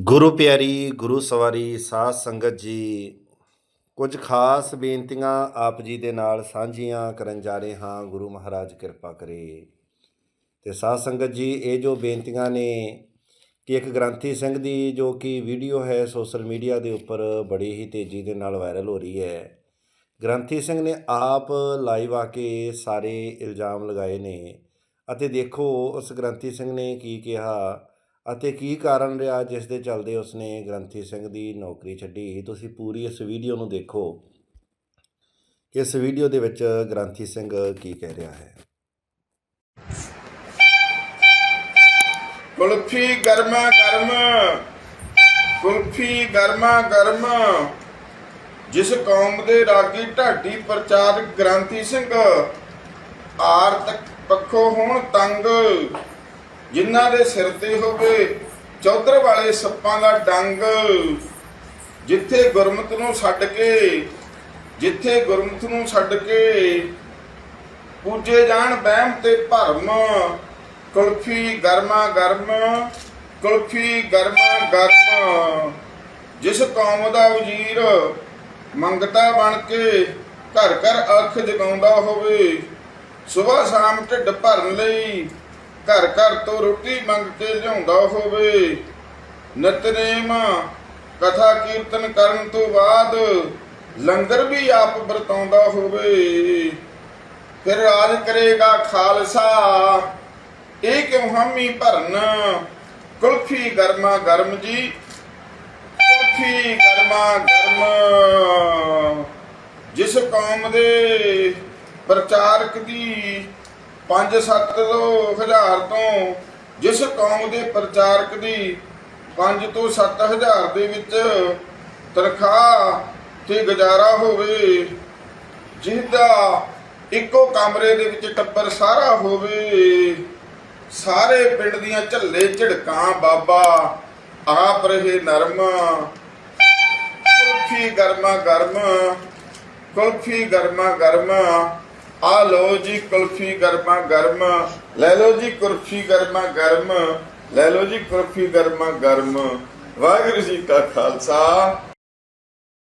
ਗੁਰੂ ਪਿਆਰੀ, ਗੁਰੂ ਸਵਾਰੀ, ਸਾਧ ਸੰਗਤ ਜੀ, ਕੁਝ ਖਾਸ ਬੇਨਤੀਆਂ ਆਪ ਜੀ ਦੇ ਨਾਲ ਸਾਂਝੀਆਂ ਕਰਨ ਜਾ ਰਹੇ ਹਾਂ। ਗੁਰੂ ਮਹਾਰਾਜ ਕਿਰਪਾ ਕਰੇ। ਤੇ ਸਾਧ ਸੰਗਤ ਜੀ, ਇਹ ਜੋ ਬੇਨਤੀਆਂ ਨੇ ਕਿ ਇੱਕ ਗ੍ਰੰਥੀ ਸਿੰਘ ਦੀ, ਜੋ ਕਿ ਵੀਡੀਓ ਹੈ ਸੋਸ਼ਲ ਮੀਡੀਆ ਦੇ ਉੱਪਰ ਬੜੀ ਹੀ ਤੇਜ਼ੀ ਦੇ ਨਾਲ ਵਾਇਰਲ ਹੋ ਰਹੀ ਹੈ। ਗ੍ਰੰਥੀ ਸਿੰਘ ਨੇ ਆਪ ਲਾਈਵ ਆ ਕੇ ਸਾਰੇ ਇਲਜ਼ਾਮ ਲਗਾਏ ਨੇ। ਅਤੇ ਦੇਖੋ, ਉਸ ਗ੍ਰੰਥੀ ਸਿੰਘ ਨੇ ਕੀ ਕਿਹਾ ਅਤੇ ਕੀ ਕਾਰਨ ਰਿਹਾ ਜਿਸ ਦੇ ਚੱਲਦੇ ਉਸਨੇ ਗ੍ਰੰਥੀ ਸਿੰਘ ਦੀ ਨੌਕਰੀ ਛੱਡੀ? ਤੁਸੀਂ ਪੂਰੀ ਇਸ ਵੀਡੀਓ ਨੂੰ ਦੇਖੋ। ਕਿ ਇਸ ਵੀਡੀਓ ਦੇ ਵਿੱਚ ਗ੍ਰੰਥੀ ਸਿੰਘ ਕੀ ਕਹਿ ਰਿਹਾ ਹੈ? ਕੁਲਫੀ ਗਰਮਾ ਗਰਮ, ਕੁਲਫੀ ਗਰਮਾ ਗਰਮ। ਜਿਸ ਕੌਮ ਦੇ ਰਾਗੀ ਢਾਡੀ ਪ੍ਰਚਾਰਕ ਗ੍ਰੰਥੀ ਸਿੰਘ ਆਰਥਿਕ ਪੱਖੋਂ ਹੋਣ ਤੰਗ। ਜਿਨ੍ਹਾਂ ਦੇ ਸਿਰ ਤੇ ਹੋਵੇ ਚੌਧਰ ਵਾਲੇ ਸੱਪਾਂ ਦਾ ਡੰਗ, ਜਿੱਥੇ ਗੁਰਮਤ ਨੂੰ ਛੱਡ ਕੇ, ਜਿੱਥੇ ਗੁਰਮਤ ਨੂੰ ਛੱਡ ਕੇ ਪੂਜੇ ਜਾਣ ਵਹਿਮ ਤੇ ਭਰਮ, ਕੁਲਫੀ ਗਰਮਾ ਗਰਮ, ਕੁਲਫੀ ਗਰਮਾ ਗਰਮ, ਜਿਸ ਕੌਮ ਦਾ ਵਜ਼ੀਰ ਮੰਗਤਾ ਬਣ ਕੇ ਘਰ ਘਰ ਅੱਖ ਜਗਾਉਂਦਾ ਹੋਵੇ ਸਵੇਰ ਸ਼ਾਮ ਢਿੱਡ ਭਰਨ ਲਈ ਘਰ ਘਰ ਤੋਂ ਰੋਟੀ ਮੰਗ ਕੇ ਲਿਆਉਂਦਾ ਹੋਵੇ। ਨਿਤਨੇਮ ਕਥਾ ਕੀਰਤਨ ਕਰਨ ਤੋਂ ਬਾਅਦ ਲੰਗਰ ਵੀ ਆਪ ਵਰਤਾਉਂਦਾ ਹੋਵੇ। ਫਿਰ ਰਾਜ ਕਰੇਗਾ ਖਾਲਸਾ। ਇਹ ਕਿਉਂ ਹਮੀ ਭਰਨ? ਕੁਲਫੀ ਗਰਮਾ ਗਰਮ ਜੀ। ਕੁਲਫੀ ਗਰਮਾ ਗਰਮ। ਜਿਸ ਕੌਮ ਦੇ ਪ੍ਰਚਾਰਕ ਦੀ 5-7 ਤੋਂ ਹਜ਼ਾਰ ਤੋਂ, ਜਿਸ ਕੌਮ ਦੇ ਪ੍ਰਚਾਰਕ ਦੀ 5 ਤੋਂ 7000 ਦੇ ਵਿੱਚ ਤਨਖਾਹ ਤੇ ਗੁਜ਼ਾਰਾ ਹੋਵੇ, ਜਿਹਦਾ ਇੱਕੋ ਕਮਰੇ ਦੇ ਵਿੱਚ ਟੱਬਰ ਸਾਰਾ ਹੋਵੇ, ਸਾਰੇ ਪਿੰਡ ਦੀਆਂ ਝੱਲੇ ਝੜਕਾਂ, ਬਾਬਾ ਆਪ ਰਹੇ ਨਰਮ। ਕੁਲਫੀ ਗਰਮਾ ਗਰਮ, ਕੁਲਫੀ ਗਰਮਾ ਗਰਮ। ਆ ਲਓ ਜੀ ਕੁਲਫੀ ਗਰਮਾ ਗਰਮ, ਲੈ ਲਓ ਜੀ ਕੁਲਫੀ ਗਰਮਾ ਗਰਮ, ਲੈ ਲਓ ਜੀ ਕੁਲਫੀ ਗਰਮਾ ਗਰਮ। ਵਾਹਿਗੁਰੂ ਜੀ ਕਾ ਖਾਲਸਾ।